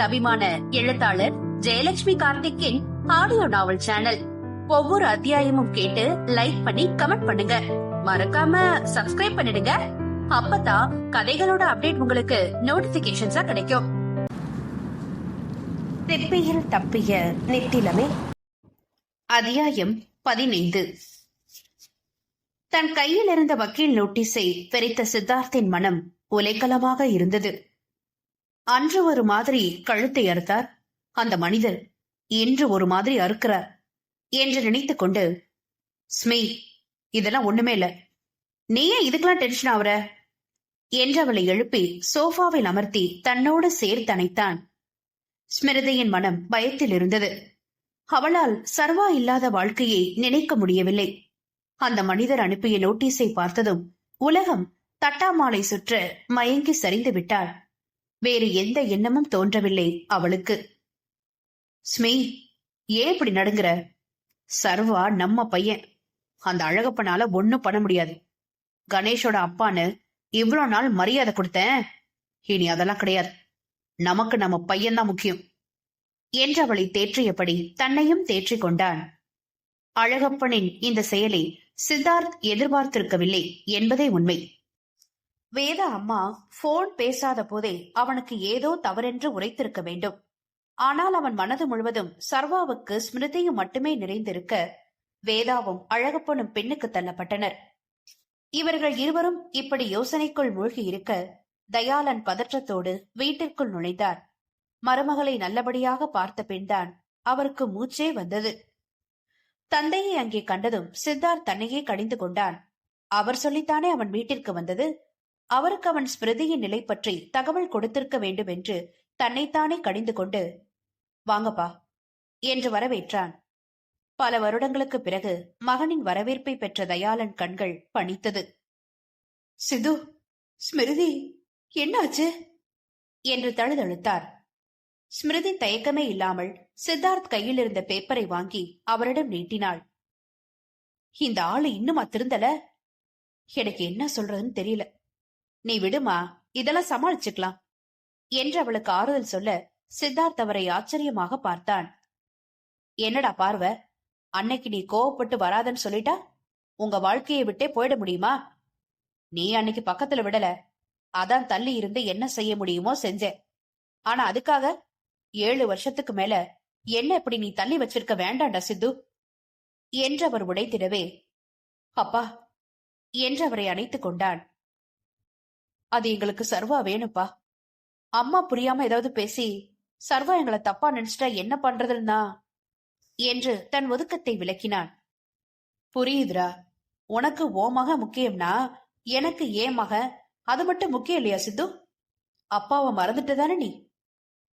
உங்கள் அபிமான எழுத்தாளர் ஜெயலட்சுமி கார்த்திக்கின் ஆடியோ நாவல் சேனல். ஒவ்வொரு அத்தியாயமும் கேட்டு லைக் பண்ணி கமெண்ட் பண்ணுங்க. மறக்காம சப்ஸ்கிரைப் பண்ணிடுங்க. அப்பதான் கதைகளோட அப்டேட் உங்களுக்கு நோட்டிபிகேஷன்ஸா கிடைக்கும். திப்பியில் தப்பிய நித்திலமே. அத்தியாயம் பதினைந்து. தன் கையில் இருந்த வக்கீல் நோட்டீஸை பிரித்த சித்தார்த்தின் மனம் உலைக்கலமாக இருந்தது. அன்று ஒரு மாதிரி கழுத்தை அறுத்தார். அந்த மனிதர் இன்று ஒரு மாதிரி அறுக்கிறார் என்று நினைத்து கொண்டு ஸ்மி இதெல்லாம் ஒண்ணுமே இல்ல. நீ ஏன் இதுக்கெல்லாம் டென்ஷன் ஆகுற? என்று அவளை எழுப்பி சோஃபாவில் அமர்த்தி தன்னோடு சேர்த்து அணைத்தான். ஸ்மிருதியின் மனம் பயத்தில் இருந்தது. அவளால் சர்வா இல்லாத வாழ்க்கையை நினைக்க முடியவில்லை. அந்த மனிதர் அனுப்பிய நோட்டீஸை பார்த்ததும் உலகம் தட்டாமாலை சுற்ற மயங்கி சரிந்து விட்டாள். வேறு எந்த எண்ணமும் தோன்றவில்லை அவளுக்கு. ஸ்மி ஏன் இப்படி நடுங்குற? சர்வா நம்ம பையன். அந்த அழகப்பனால ஒண்ணும் பண்ண முடியாது. கணேஷோட அப்பான்னு இவ்வளோ நாள் மரியாதை கொடுத்தேன். இனி அதெல்லாம் கிடையாது. நமக்கு நம்ம பையன்தான் முக்கியம். என்றவளை தேற்றியபடி தன்னையும் தேற்றிக் கொண்டான். அழகப்பனின் இந்த செயலை சித்தார்த் எதிர்பார்த்திருக்கவில்லை என்பதே உண்மை. வேதா அம்மா போன் பேசாத போதே அவனுக்கு ஏதோ தவறென்று உரைத்திருக்க வேண்டும். ஆனால் அவன் மனது முழுவதும் சர்வாவுக்கு ஸ்மிருதியும் மட்டுமே நிறைந்திருக்க வேதாவும் அழகப்பனும் பெண்ணுக்கு தள்ளப்பட்டனர். இவர்கள் இருவரும் இப்படி யோசனைக்குள் மூழ்கி இருக்க தயாளன் பதற்றத்தோடு வீட்டிற்குள் நுழைந்தார். மருமகளை நல்லபடியாக பார்த்த பெண்தான் அவருக்கு மூச்சே வந்தது. தந்தையை அங்கே கண்டதும் சித்தார்த் தன்னையே கடிந்து கொண்டான். அவர் சொல்லித்தானே அவன் வீட்டிற்கு வந்தது? அவருக்கு அவன் ஸ்மிருதியின் நிலை பற்றி தகவல் கொடுத்திருக்க வேண்டும் என்று தன்னைத்தானே கடிந்து கொண்டு வாங்கப்பா என்று வரவேற்றான். பல வருடங்களுக்கு பிறகு மகனின் வரவேற்பை பெற்ற தயாளன் கண்கள் பணித்தது. சிது ஸ்மிருதி என்னாச்சு? என்று தழுதழுத்தார். ஸ்மிருதி தயக்கமே இல்லாமல் சித்தார்த் கையில் இருந்த பேப்பரை வாங்கி அவரிடம் நீட்டினாள். இந்த ஆளு இன்னும் திருந்தல? எனக்கு என்ன சொல்றதுன்னு தெரியல. நீ விடுமா இதெல்லாம் சமாளிச்சுக்கலாம் என்று அவளுக்கு ஆறுதல் சொல்ல சித்தார்த் அவரை ஆச்சரியமாக பார்த்தான். என்னடா பார்வ அன்னைக்கு நீ கோவப்பட்டு வராதன்னு சொல்லிட்டா? உங்க வாழ்க்கையை விட்டே போயிட முடியுமா? நீ அன்னைக்கு பக்கத்துல விடல அதான் தள்ளி இருந்து என்ன செய்ய முடியுமோ செஞ்சேன். ஆனா அதுக்காக ஏழு வருஷத்துக்கு மேல என்ன இப்படி நீ தள்ளி வச்சிருக்க வேண்டாண்டா சித்து என்று அவர் உடைத்திடவே. அப்பா என்று அவரை அணைத்துக் கொண்டான். அது எங்களுக்கு சர்வா வேணுப்பா அம்மா புரியாம ஏதாவது பேசி சர்வா எங்களை தப்பா நினைச்சிட்டா என்ன பண்றதுன்னா? என்று தன் ஒதுக்கத்தை விளக்கினான் புரியுதுரா உனக்கு ஓ மக முக்கியம்னா எனக்கு ஏன் மக அது மட்டும் முக்கியம் இல்லையா சித்து? அப்பாவை மறந்துட்டு தானே நீ?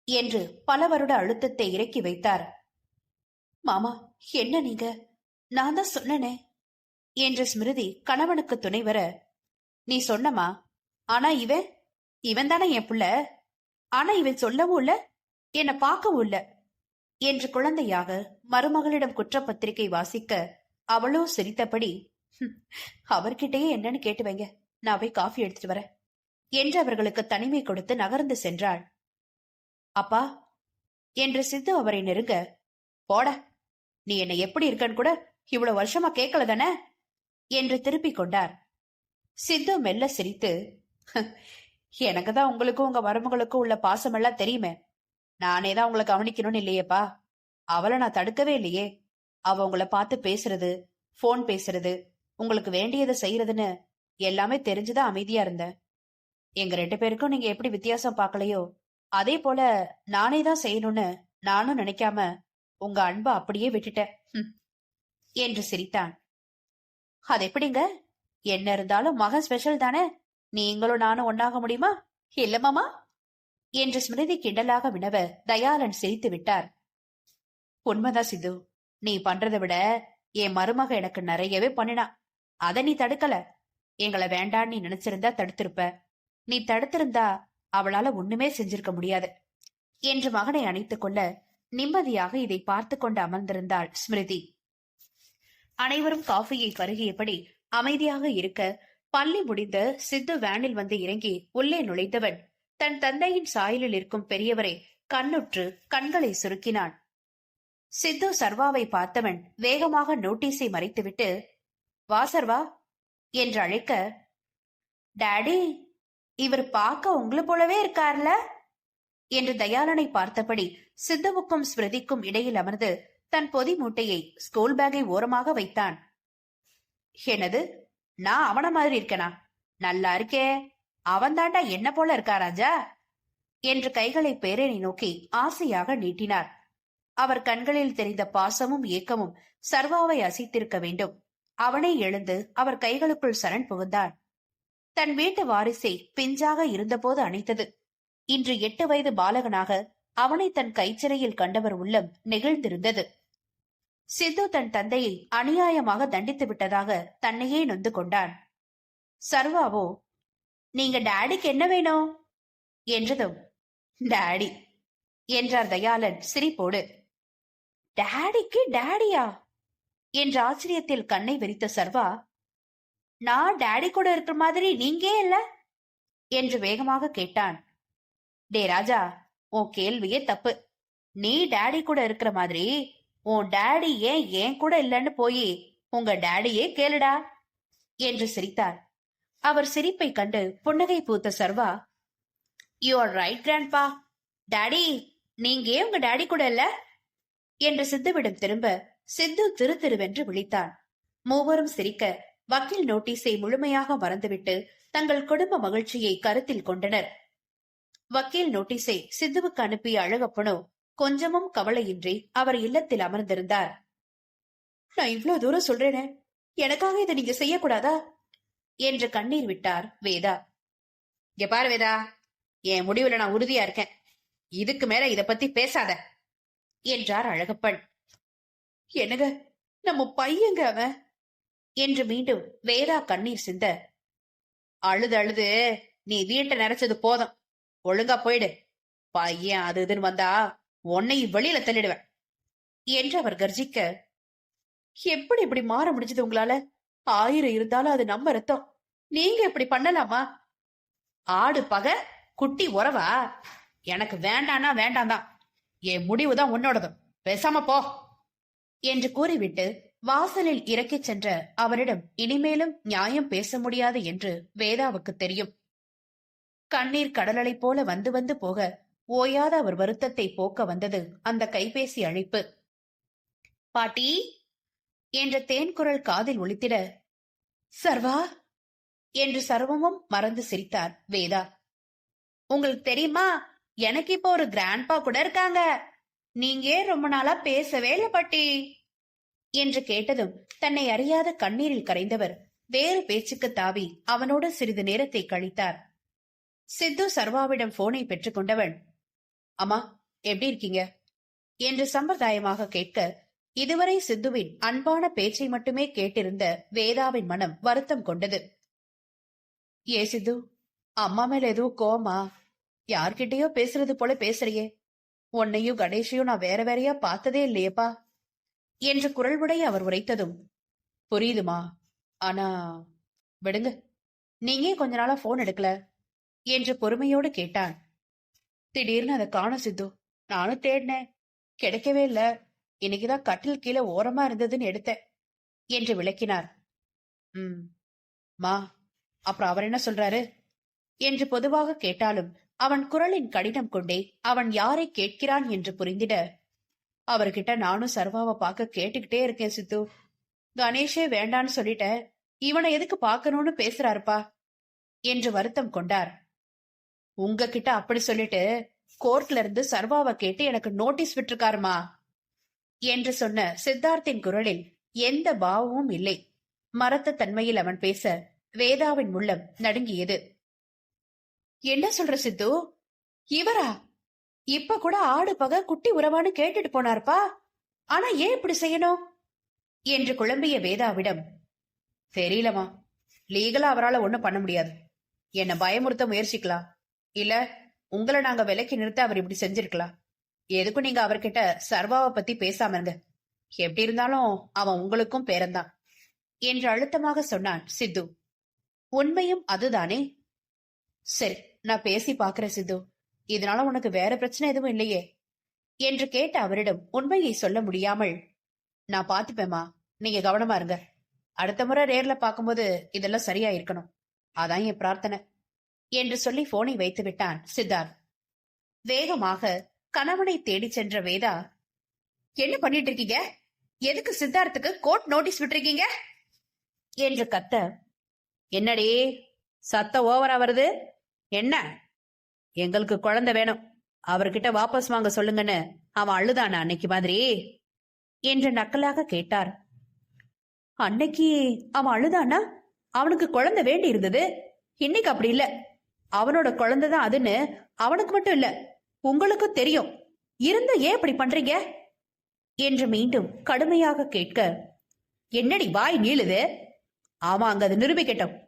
என்று பல வருட அழுத்தத்தை இறக்கி வைத்தார். மாமா என்ன நீங்க? நான் தான் சொன்னனே. என்று ஸ்மிருதி கணவனுக்கு துணை வர நீ சொன்னமா ஆனா இவன் இவன் தானே என் புள்ள? ஆனா இவன் சொல்லவும் இல்ல என்ன பார்க்கவும் இல்ல என்று குழந்தையாக மருமகளிடம் குற்றப்பத்திரிகை வாசிக்க அவளோ சிரித்தபடி அவர்கிட்டயே என்னன்னு கேட்டு வைங்க நான் போய் காஃபி எடுத்துட்டு வரேன் என்று அவர்களுக்கு தனிமை கொடுத்து நகர்ந்து சென்றாள். அப்பா என்று சித்து அவரை நெருங்க போட நீ என்னை எப்படி இருக்கன்னு கூட இவ்வளவு வருஷமா கேட்கல தானே? என்று திருப்பிக் கொண்டார். சித்து மெல்ல சிரித்து எனக்கு தான் உங்களுக்கும் உங்க மருமகளுக்கும் உள்ள பாசமெல்லாம் தெரியுமே. நானே தான் உங்களை கவனிக்கணும்னு இல்லையேப்பா. அவளை நான் தடுக்கவே இல்லையே. அவ உங்களை பார்த்து பேசுறது ஃபோன் பேசுறது உங்களுக்கு வேண்டியதை செய்யறதுன்னு எல்லாமே தெரிஞ்சுதான் அமைதியா இருந்தேன். எங்க ரெண்டு பேருக்கும் நீங்க எப்படி வித்தியாசம் பார்க்கலையோ அதே போல நானே தான் செய்யணும்னு நானும் நினைக்காம உங்க அன்பை அப்படியே விட்டுட்டேன். என்று சிரித்தான். அது எப்படிங்க? என்ன இருந்தாலும் மகன் ஸ்பெஷல் தானே? நீங்களும் நானும் ஒன்னாக முடியுமா? இல்ல மாமா. என்று ஸ்மிருதி கிண்டலாக வினவ தயாளன் சிரித்து விட்டார். உண்மைதான் சித்து. நீ பண்றதை விட என் மருமக எனக்கு நிறையவே பண்ணினா. அத நீ தடுக்கல. எங்களை வேண்டான்னு நீ நினைச்சிருந்தா தடுத்திருப்ப. நீ தடுத்திருந்தா அவளால ஒண்ணுமே செஞ்சிருக்க முடியாது. என்று மகனை அணைத்துக் கொள்ள நிம்மதியாக இதை பார்த்து கொண்டு அமர்ந்திருந்தாள் ஸ்மிருதி. அனைவரும் காஃபியை பருகியபடி அமைதியாக இருக்க பள்ளி முடிந்த சித்து வேனில் வந்து இறங்கி உள்ளே நுழைந்தவன் தன் தந்தையின் சாயலில் இருக்கும் பெரியவரை கண்ணுற்று கண்களை சுருக்கினான். சித்து சர்வாவை பார்த்தவன் வேகமாக நோட்டீஸை மறைத்துவிட்டு வா சர்வா என்று அழைக்க டாடி இவர் பார்க்க உங்களை போலவே இருக்கார்ல? என்று தயாளனை பார்த்தபடி சித்துவுக்கும் ஸ்மிருதிக்கும் இடையில் அமர்ந்து தன் பொதி மூட்டையை ஸ்கூல் பேக்கை ஓரமாக வைத்தான். என்னது? நான் அவன மாதிரி இருக்கனா? நல்லா இருக்கே. அவன் தாண்டா என்ன போல இருக்கா ராஜா? என்று கைகளை பேரனை நோக்கி ஆசையாக நீட்டினார். அவர் கண்களில் தெரிந்த பாசமும் ஏக்கமும் சர்வாவை அசைத்திருக்க வேண்டும். அவனே எழுந்து அவர் கைகளுக்குள் சரண் புகுந்தான் தன் வீட்டு வாரிசை பிஞ்சாக இருந்தபோது அணைத்தது. இன்று எட்டு வயது பாலகனாக அவனை தன் கைச்சிறையில் கண்டவர் உள்ளம் நெகிழ்ந்திருந்தது. சித்து தன் தந்தையை அநியாயமாக தண்டித்து விட்டதாக தன்னையே நொந்து கொண்டான். சர்வாவோ நீங்க டாடிக்கு என்ன வேணும்? என்றதும் டாடி என்றார் தயாளன் சிரிப்போடு. டாடிக்கு டாடியா? என்ற ஆச்சரியத்தில் கண்ணை விரித்த சர்வா நான் டாடி கூட இருக்கிற மாதிரி நீங்கே இல்ல? என்று வேகமாக கேட்டான். டே ராஜா உன் கேள்வியே தப்பு. நீ டாடி கூட இருக்கிற மாதிரி உன் டாடி ஏன் ஏன் கூட இல்லைன்னு போய் உங்க டாடியே கேளுடா என்று சிரித்தார். அவர் சிரிப்பை கண்டு புன்னகை பூத்த Sarva you are right grandpa daddy நீங்க ஏன் உங்க டாடி கூட இல்ல? என்று சித்துவிடம் திரும்ப சித்து திரு திருவென்று விழித்தான். மூவரும் சிரிக்க வக்கீல் நோட்டீஸை முழுமையாக மறந்துவிட்டு தங்கள் குடும்ப மகிழ்ச்சியை கருத்தில் கொண்டனர். வக்கீல் நோட்டீஸை சித்துவுக்கு அனுப்பிய அழகப்பனோ கொஞ்சமும் கவலையின்றி அவர் இல்லத்தில் அமர்ந்திருந்தார். நான் இவ்வளவு தூரம் சொல்றேனே எனக்காக இதை நீங்க செய்யக்கூடாதா? என்று கண்ணீர் விட்டார் வேதா. இங்க பாரு வேதா என் முடிவுல நான் உறுதியா இருக்கேன். இதுக்கு மேல இத பத்தி பேசாத என்றார் அழகப்பன். என்னங்க நம்ம பையங்க அவன்? என்று மீண்டும் வேதா கண்ணீர் சிந்த. அழுது அழுது நீ வீட்டை நிறைச்சது போதும். ஒழுங்கா போயிடு. பையன் அது இதுன்னு வந்தா உன்னையும் வெளியில தள்ளிடுவேன் என்று அவர் கர்ஜிக்க எப்படி இப்படி மாற முடிஞ்சது உங்களால? ஆயிரம் இருந்தாலும் அது நம்ம ரத்தம். நீங்க இப்படி பண்ணலாமா? ஆடு பக குட்டி உறவா? எனக்கு வேண்டானா வேண்டாம் தான். என் முடிவுதான் உன்னோடது. பேசாம போ. என்று கூறிவிட்டு வாசலில் இறக்கிச் சென்ற அவரிடம் இனிமேலும் நியாயம் பேச முடியாது என்று வேதாவுக்கு தெரியும். கண்ணீர் கடலலை போல வந்து வந்து போக ஓயாத அவர் வருத்தத்தை போக்க வந்தது அந்த கைபேசி அழைப்பு. பாட்டி என்ற தேன்குரல் காதில் ஒளித்திட சர்வா என்று சர்வமும் மறந்து சிரித்தார் வேதா. உங்களுக்கு தெரியுமா எனக்கு இப்போ ஒரு கிராண்ட்பா கூட இருக்காங்க. நீங்க ஏன் ரொம்ப நாளா பேசவே இல்ல பாட்டி என்று கேட்டதும் தன்னை அறியாத கண்ணீரில் கரைந்தவர் வேறு பேச்சுக்கு தாவி அவனோடு சிறிது நேரத்தை கழித்தார். சித்து சர்வாவிடம் போனை பெற்றுக்கொண்டவன் அம்மா எப்படி இருக்கீங்க? என்று சம்பிரதாயமாக கேட்க இதுவரை சித்துவின் அன்பான பேச்சை மட்டுமே கேட்டிருந்த வேதாவின் மனம் வருத்தம் கொண்டது. ஏ சித்து அம்மா மேல எதுவும் கோமா யார்கிட்டயோ பேசுறது போல பேசுறியே. உன்னையும் கணேஷையும் நான் வேற வேறையா பார்த்ததே இல்லையேப்பா. என்று குரல் உடைய அவர் உரைத்ததும் புரியுதுமா. ஆனா விடுங்க. நீங்க ஏன் கொஞ்ச நாளா போன் எடுக்கல? என்று பொறுமையோடு கேட்டான் திடீர்னு அதை காண சித்து. நானும் தேடினேன். கிடைக்கவே இல்ல. இன்னைக்குதான் கட்டில் கீழே ஓரமா இருந்ததுன்னு எடுத்தேன் என்று விளக்கினார். ம் மா அப்புறம் அவர் என்ன சொல்றாரு? என்று பொதுவாக கேட்டாலும் அவன் குரலின் கடினம் கொண்டே அவன் யாரை கேட்கிறான் என்று புரிந்திட அவர்கிட்ட நானும் சர்வாவை பார்க்க கேட்டுக்கிட்டே இருக்கேன் சித்து. கணேஷே வேண்டான்னு சொல்லிட்டேன். இவனை எதுக்கு பார்க்கணும்னு பேசுறாருப்பா என்று வருத்தம் கொண்டார். உங்ககிட்ட அப்படி சொல்லிட்டு கோர்ட்ல இருந்து சர்வாவை கேட்டு எனக்கு நோட்டீஸ் விட்டுருக்காருமா? என்று சொன்ன சித்தார்த்தின் குரலில் எந்த பாவமும் இல்லை. மரத்த தன்மையில் அவன் பேச வேதாவின் உள்ளம் நடுங்கியது. என்ன சொல்ற சித்து? இவரா? இப்ப கூட ஆடு பக குட்டி உறவான்னு கேட்டுட்டு போனார்ப்பா. ஆனா ஏன் இப்படி செய்யணும்? என்று குழம்பிய வேதாவிடம் தெரியலமா லீகலா அவரால ஒண்ணும் பண்ண முடியாது. என்ன பயமுறுத்த முயற்சிக்கலாம். இல்ல உங்களை நாங்க விலைக்கு நிறுத்த அவர் இப்படி செஞ்சிருக்கலாம். எதுக்கும் நீங்க அவர்கிட்ட சர்வாவை பத்தி பேசாம இருங்க. எப்படி இருந்தாலும் அவன் உங்களுக்கும் பேரந்தான் என்று அழுத்தமாக சொன்னான் சித்து. உண்மையும் அதுதானே? சரி நான் பேசி பாக்குறேன் சித்து. இதனால உனக்கு வேற பிரச்சனை எதுவும் இல்லையே? என்று கேட்ட அவரிடம் உண்மையை சொல்ல முடியாமல் நான் பாத்துப்பேமா நீங்க கவனமா இருங்க. அடுத்த முறை நேர்ல பார்க்கும்போது இதெல்லாம் சரியா இருக்கணும் அதான் என் பிரார்த்தனை. என்று சொல்லி போனை வைத்து விட்டான் சித்தார்த். வேகமாக கணவனை தேடிச் சென்ற வேதா என்ன பண்ணிட்டு இருக்கீங்க? எதுக்கு சித்தார்த்துக்கு கோர்ட் நோட்டீஸ் விட்டுருக்கீங்க? என்று கத்த என்னடி சத்தம் ஓவரா வருது? என்ன? எங்களுக்கு குழந்தை வேணும். அவர்கிட்ட வாபஸ் வாங்க சொல்லுங்கன்னு அவன் அழுதானா அன்னைக்கு மாதிரி? என்று நக்கலாக கேட்டார். அன்னைக்கு அவன் அழுதானா அவனுக்கு குழந்தை வேண்டி இருந்தது இன்னைக்கு அப்படி இல்லை. அவனோட குழந்தை தான் அதுன்னு அவனுக்கு மட்டும் இல்ல உங்களுக்கும் தெரியும். இருந்த ஏன் இப்படி பண்றீங்க? என்று மீண்டும் கடுமையாக கேட்க என்னடி வாய் நீளுது? ஆமா அங்க அது நிரூபிக்கட்டும்.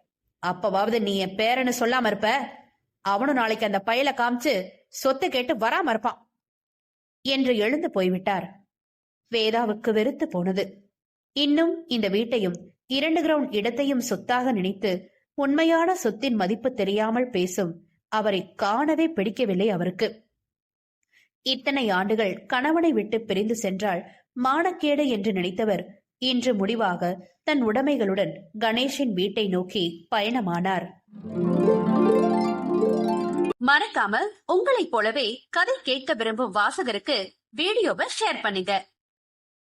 அப்பவாவது நீ என் பேரன்னு சொல்லாம இருப்ப. அவனும் நாளைக்கு அந்த பயல காமிச்சு சொத்து கேட்டு வராம இருப்பான். என்று எழுந்து போய்விட்டார். வேதாவுக்கு வெறுத்து போனது. இன்னும் இந்த வீட்டையும் இரண்டு கிரவுண்ட் இடத்தையும் சொத்தாக நினைத்து உண்மையான சொத்தின் மதிப்பு தெரியாமல் பேசும் அவரை காணவே பிடிக்கவில்லை அவருக்கு. இத்தனை ஆண்டுகள் கணவனை விட்டு பிரிந்து சென்றால் மானக்கேடு என்று நினைத்தவர் இன்று முடிவாக தன் உடைமைகளுடன் கணேஷின் வீட்டை நோக்கி பயணமானார். மறக்காம உங்களைப் போலவே கதை கேட்க விரும்பும் வாசகருக்கு வீடியோவை ஷேர் பண்ணுங்க.